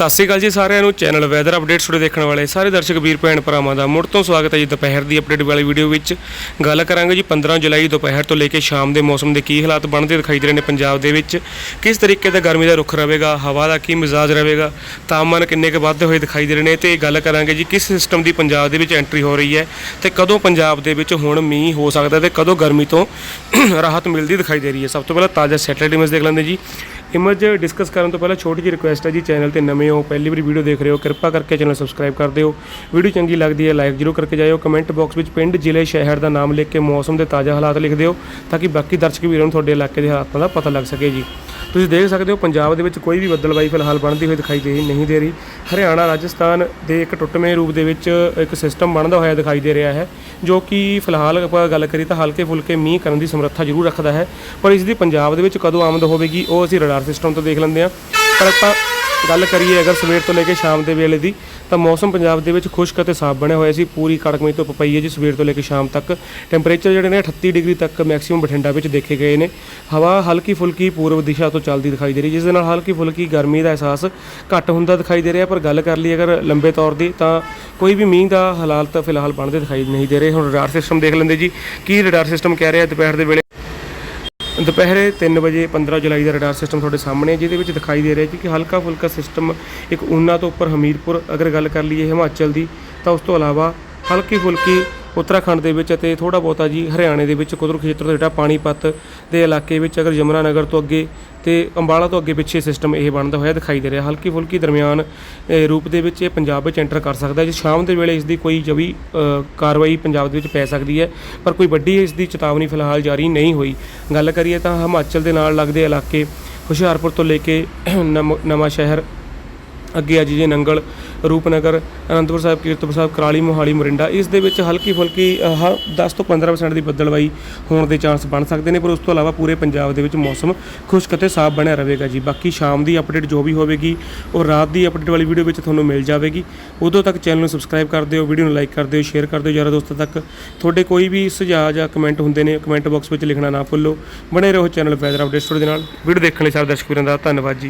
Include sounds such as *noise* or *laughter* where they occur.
ਸਤਿ ਸ਼੍ਰੀ ਅਕਾਲ ਜੀ ਸਾਰਿਆਂ ਨੂੰ। ਚੈਨਲ ਵੈਦਰ ਅਪਡੇਟਸ ਤੁਹਾਡੇ ਦੇਖਣ ਵਾਲੇ ਸਾਰੇ ਦਰਸ਼ਕ, ਵੀਰ ਭੈਣ ਭਰਾਵਾਂ ਦਾ। ਮੁੜ ਤੋਂ ਸਵਾਗਤ ਹੈ ਜੀ ਦੁਪਹਿਰ ਦੀ ਅਪਡੇਟ ਵਾਲੀ ਵੀਡੀਓ ਵਿੱਚ। ਗੱਲ ਕਰਾਂਗੇ ਜੀ 15 ਜੁਲਾਈ ਦੁਪਹਿਰ ਤੋਂ ਲੈ ਕੇ ਸ਼ਾਮ ਦੇ ਮੌਸਮ ਦੇ ਕੀ ਹਾਲਾਤ ਬਣਦੇ ਦਿਖਾਈ ਦੇ ਰਹੇ ਨੇ ਪੰਜਾਬ ਦੇ ਵਿੱਚ। ਕਿਸ ਤਰੀਕੇ ਦਾ ਗਰਮੀ ਦਾ ਰੁਖ ਰਹੇਗਾ, ਹਵਾ ਦਾ ਕੀ ਮਿਜ਼ਾਜ ਰਹੇਗਾ, ਤਾਪਮਾਨ ਕਿੰਨੇ ਕੁ ਵੱਧਦੇ ਹੋਏ ਦਿਖਾਈ ਦੇ ਰਹੇ ਨੇ ਤੇ ਗੱਲ ਕਰਾਂਗੇ ਜੀ ਕਿਸ ਸਿਸਟਮ ਦੀ ਪੰਜਾਬ ਦੇ ਵਿੱਚ ਐਂਟਰੀ ਹੋ ਰਹੀ ਹੈ ਤੇ ਕਦੋਂ ਪੰਜਾਬ ਦੇ ਵਿੱਚ ਹੁਣ ਮੀਂਹ ਹੋ ਸਕਦਾ ਤੇ ਕਦੋਂ ਗਰਮੀ ਤੋਂ *clears throat* ਰਾਹਤ ਮਿਲਦੀ ਦਿਖਾਈ ਦੇ ਰਹੀ ਹੈ। ਸਭ ਤੋਂ ਪਹਿਲਾਂ ਤਾਜ਼ਾ ਸੈਟਲਾਈਟ ਇਮੇਜ ਦੇਖ ਲੈਂਦੇ ਜੀ। ਇਮੇਜ ਡਿਸਕਸ ਕਰਨ ਤੋਂ ਪਹਿਲਾਂ ਛੋਟੀ ਜਿਹੀ ਰਿਕੁਐਸਟ ਹੈ ਜੀ ਚੈਨਲ ਤੇ ਨਵੇਂ ਹੋ, ਪਹਿਲੀ ਵਾਰੀ ਵੀਡੀਓ ਦੇਖ ਰਹੇ ਹੋ, ਕਿਰਪਾ ਕਰਕੇ ਚੈਨਲ ਸਬਸਕ੍ਰਾਈਬ ਕਰ ਦਿਓ। ਵੀਡੀਓ ਚੰਗੀ ਲੱਗਦੀ ਹੈ ਲਾਈਕ ਜ਼ਰੂਰ ਕਰਕੇ ਜਾਇਓ। ਕਮੈਂਟ ਬਾਕਸ ਵਿੱਚ ਪਿੰਡ, ਜ਼ਿਲ੍ਹੇ, ਸ਼ਹਿਰ ਦਾ ਨਾਮ ਲਿਖ ਕੇ ਮੌਸਮ ਦੇ ਤਾਜ਼ਾ ਹਾਲਾਤ ਲਿਖ ਦਿਓ, ਤਾਂ ਕਿ ਬਾਕੀ ਦਰਸ਼ਕ ਵੀਰਾਂ ਨੂੰ ਤੁਹਾਡੇ ਇਲਾਕੇ ਦੇ ਹਾਲਾਤਾਂ ਦਾ ਪਤਾ ਲੱਗ ਸਕੇ ਜੀ। ਤੁਸੀਂ ਦੇਖ ਸਕਦੇ ਹੋ, ਪੰਜਾਬ ਦੇ ਵਿੱਚ ਕੋਈ ਵੀ ਬੱਦਲਬਾਈ ਫਿਲਹਾਲ ਬਣਦੀ ਹੋਈ ਦਿਖਾਈ ਦੇ ਨਹੀਂ ਦੇ ਰਹੀ। ਹਰਿਆਣਾ, ਰਾਜਸਥਾਨ ਦੇ ਇੱਕ ਟੁੱਟਵੇਂ ਰੂਪ ਦੇ ਵਿੱਚ ਇੱਕ ਸਿਸਟਮ ਬਣਦਾ ਹੋਇਆ ਦਿਖਾਈ ਦੇ ਰਿਹਾ ਹੈ। ਜੋ ਕਿ ਫਿਲਹਾਲ ਆਪਾਂ ਗੱਲ ਕਰੀ ਤਾਂ ਹਲਕੇ ਫੁਲਕੇ ਮੀਂਹ ਕਰਨ ਦੀ ਸਮਰੱਥਾ ਜ਼ਰੂਰ ਰੱਖਦਾ ਹੈ, ਪਰ ਇਸ ਦੀ ਪੰਜਾਬ ਦੇ ਵਿੱਚ ਕਦੋਂ ਆਮਦ ਹੋਵੇਗੀ, ਉਹ ਅਸੀਂ ਰਡਾਰ ਸਿਸਟਮ ਤੋਂ ਦੇਖ ਲੈਂਦੇ ਹਾਂ। ਪਰ ਆਪਾਂ ਗੱਲ ਕਰੀਏ ਅਗਰ ਸਵੇਰ ਤੋਂ ਲੈ ਕੇ ਸ਼ਾਮ ਦੇ ਵੇਲੇ ਦੀ ਤਾਂ ਮੌਸਮ ਪੰਜਾਬ ਦੇ ਵਿੱਚ ਖੁਸ਼ਕ ਅਤੇ ਸਾਫ਼ ਬਣਿਆ ਹੋਇਆ ਸੀ। ਪੂਰੀ ਕੜਕਮਈ ਧੁੱਪ ਪਈ ਹੈ ਜੀ ਸਵੇਰ ਤੋਂ ਲੈ ਕੇ ਸ਼ਾਮ ਤੱਕ। ਟੈਂਪਰੇਚਰ ਜਿਹੜੇ ਨੇ 38 ਡਿਗਰੀ ਤੱਕ ਮੈਕਸਿਮਮ ਬਠਿੰਡਾ ਵਿੱਚ ਦੇਖੇ ਗਏ ਨੇ। ਹਵਾ ਹਲਕੀ ਫੁਲਕੀ ਪੂਰਬ ਦਿਸ਼ਾ ਤੋਂ ਚੱਲਦੀ ਦਿਖਾਈ ਦੇ ਰਹੀ ਜਿਸ ਦੇ ਨਾਲ ਹਲਕੀ ਫੁਲਕੀ ਗਰਮੀ ਦਾ ਅਹਿਸਾਸ ਘੱਟ ਹੁੰਦਾ ਦਿਖਾਈ ਦੇ ਰਿਹਾ। ਪਰ ਗੱਲ ਕਰ ਲਈ ਅਗਰ ਲੰਬੇ ਤੌਰ ਦੀ, ਤਾਂ ਕੋਈ ਵੀ ਮੀਂਹ ਦਾ ਹਾਲਾਤ ਫਿਲਹਾਲ ਬਣਦੇ ਦਿਖਾਈ ਨਹੀਂ ਦੇ ਰਹੇ। ਹੁਣ ਰਡਾਰ ਸਿਸਟਮ ਦੇਖ ਲੈਂਦੇ ਜੀ। ਕੀ ਰਡਾਰ ਸਿਸਟਮ ਕਹਿ ਰਿਹਾ ਦੁਪਹਿਰ ਦੇ ਵੇਲੇ? ਦੁਪਹਿਰੇ 3 ਵਜੇ 15 ਜੁਲਾਈ ਦਾ ਰਡਾਰ ਸਿਸਟਮ ਤੁਹਾਡੇ ਸਾਹਮਣੇ ਹੈ, ਜਿਹਦੇ ਵਿੱਚ ਦਿਖਾਈ ਦੇ ਰਿਹਾ ਹੈ ਕਿ ਹਲਕਾ ਫੁਲਕਾ ਸਿਸਟਮ ਇੱਕ ਊਨਾ ਤੋਂ ਉੱਪਰ ਹਮੀਰਪੁਰ, ਅਗਰ ਗੱਲ ਕਰ ਲਈਏ ਹਿਮਾਚਲ ਦੀ, ਤਾਂ ਉਸ ਤੋਂ ਇਲਾਵਾ ਹਲਕੀ ਫੁਲਕੀ ਉੱਤਰਾਖੰਡ ਦੇ ਵਿੱਚ ਅਤੇ ਥੋੜਾ ਬਹੁਤਾ ਜੀ ਹਰਿਆਣੇ ਦੇ ਵਿੱਚ ਕੁਦਰਤ ਖੇਤਰ ਤੋਂ ਜਿਹੜਾ ਪਾਣੀਪਤ ਦੇ ਇਲਾਕੇ ਵਿੱਚ ਅਗਰ ਯਮੁਨਾ ਨਗਰ ਤੋਂ ਅੱਗੇ ਤੇ ਅੰਬਾਲਾ ਤੋਂ ਅੱਗੇ ਪਿੱਛੇ ਸਿਸਟਮ ਇਹ ਬਣਦਾ ਹੋਇਆ ਦਿਖਾਈ ਦੇ ਰਿਹਾ। ਹਲਕੀ ਫੁਲਕੀ ਦਰਮਿਆਨ ਰੂਪ ਦੇ ਵਿੱਚ ਇਹ ਪੰਜਾਬ ਵਿੱਚ ਐਂਟਰ ਕਰ ਸਕਦਾ ਹੈ। ਜੀ ਸ਼ਾਮ ਦੇ ਵੇਲੇ ਇਸ ਦੀ ਕੋਈ ਜਵੀ ਕਾਰਵਾਈ ਪੰਜਾਬ ਦੇ ਵਿੱਚ ਪੈ ਸਕਦੀ ਹੈ, ਪਰ ਕੋਈ ਵੱਡੀ ਇਸ ਦੀ ਚੇਤਾਵਨੀ ਫਿਲਹਾਲ ਜਾਰੀ ਨਹੀਂ ਹੋਈ। ਗੱਲ ਕਰੀਏ ਤਾਂ ਹਿਮਾਚਲ ਦੇ ਨਾਲ ਲੱਗਦੇ ਇਲਾਕੇ ਹੁਸ਼ਿਆਰਪੁਰ ਤੋਂ ਲੈ ਕੇ ਨਮ- ਨਵਾਂ ਸ਼ਹਿਰ ਅੱਗੇ ਆ ਜੇ ਨੰਗਲ ਰੂਪਨਗਰ, ਅਨੰਦਪੁਰ ਸਾਹਿਬ, ਕੀਰਤਪੁਰ ਸਾਹਿਬ, ਕਰਾਲੀ, ਮੋਹਾਲੀ, ਮੋਰਿੰਡਾ, ਇਸ ਦੇ ਵਿੱਚ ਹਲਕੀ ਫੁਲਕੀ ਹ 10 ਤੋਂ 15% ਦੀ ਬੱਦਲਵਾਈ ਹੋਣ ਦੇ ਚਾਂਸ ਬਣ ਸਕਦੇ ਨੇ, ਪਰ ਉਸ ਤੋਂ ਇਲਾਵਾ ਪੂਰੇ ਪੰਜਾਬ ਦੇ ਵਿੱਚ ਮੌਸਮ ਖੁਸ਼ਕ ਅਤੇ ਸਾਫ਼ ਬਣਿਆ ਰਹੇਗਾ ਜੀ। ਬਾਕੀ ਸ਼ਾਮ ਦੀ ਅਪਡੇਟ ਜੋ ਵੀ ਹੋਵੇਗੀ, ਉਹ ਰਾਤ ਦੀ ਅਪਡੇਟ ਵਾਲੀ ਵੀਡੀਓ ਵਿੱਚ ਤੁਹਾਨੂੰ ਮਿਲ ਜਾਵੇਗੀ। ਉਦੋਂ ਤੱਕ ਚੈਨਲ ਨੂੰ ਸਬਸਕ੍ਰਾਈਬ ਕਰ ਦਿਓ ਵੀਡੀਓ ਨੂੰ ਲਾਈਕ ਕਰ ਦਿਓ ਸ਼ੇਅਰ ਕਰ ਦਿਓ। ਯਾਰਾਂ ਦੋਸਤਾਂ ਤੱਕ ਤੁਹਾਡੇ ਕੋਈ ਵੀ ਸੁਝਾਅ ਜਾਂ ਕਮੈਂਟ ਹੁੰਦੇ ਨੇ ਕਮੈਂਟ ਬਾਕਸ ਵਿੱਚ ਲਿਖਣਾ ਨਾ ਭੁੱਲੋ। ਬਣੇ ਰਹੋ ਚੈਨਲ ਵੈਦਰ ਅਪਡੇਟਸ ਤੁਹਾਡੇ ਨਾਲ। ਵੀਡੀਓ ਦੇਖਣ ਲਈ ਸਾਰੇ ਦਰਸ਼ਕ ਵੀਰਾਂ ਦਾ ਧੰਨਵਾਦ ਜੀ।